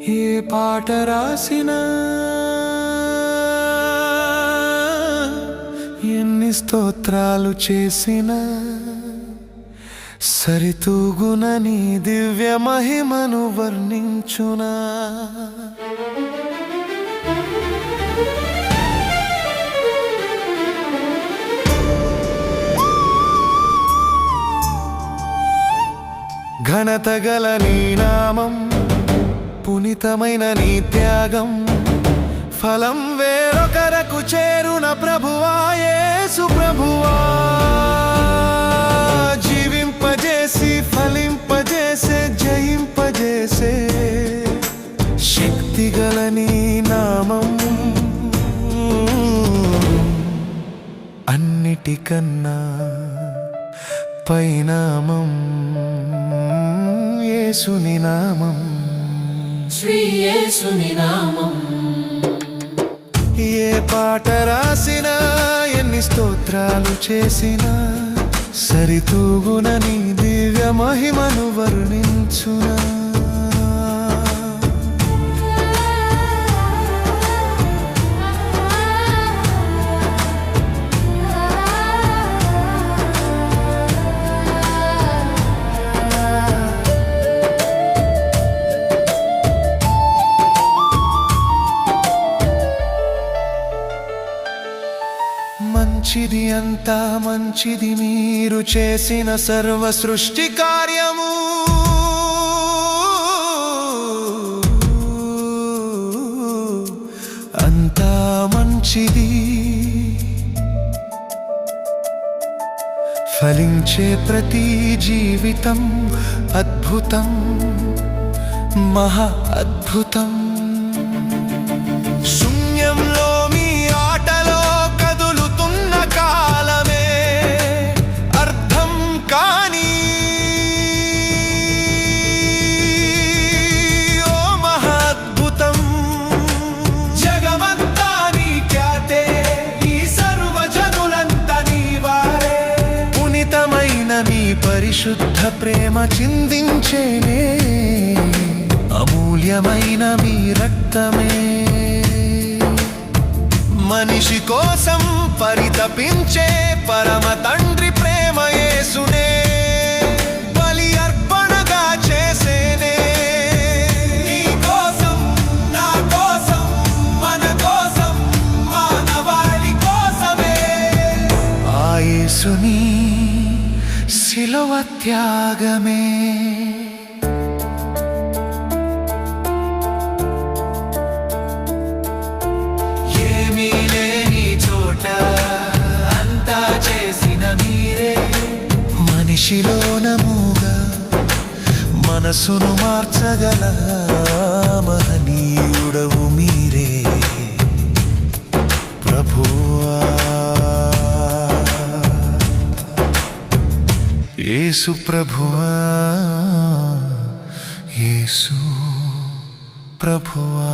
ఏ పాట రాసినా ఎన్ని స్తోత్రాలు చేసినా సరితూగున నీ దివ్య మహిమను వర్ణించునా? ఘనత గల నీ నామం పునితమైన నీ త్యాగం. ఫలం వేరొకరకు చేరున ప్రభువా యేసు ప్రభువా. జీవింపజేసి ఫలింపజేసే జయింపజేసే శక్తిగల నీ నామం. అన్నిటికన్నా పైనామం యేసుని నామం. శ్రీయేసుని నామం. ఏ పాట రాసినా ఎన్ని స్తోత్రాలు చేసినా సరితూగున నీ దివ్య మహిమను వర్ణించునా. మంచిది అంతా మంచిది మీరు చేసిన సర్వ సృష్టి కార్యము. అంతా మంచిది. ఫలించే ప్రతి జీవితం అద్భుతం మహా అద్భుతం. శుద్ధ ప్రేమ చిందించేనే. అమూల్యమైన మీ రక్తమే. మనిషి కోసం పరితపించే పరమ తండ్రి ప్రేమ యేసునే. శిలువ త్యాగమే ఏమీ లేని చోట అంతా చేసిన మీరే మనిషిలోన మూగా మనసును మార్చగల యేసు ప్రభువా యేసు ప్రభువా.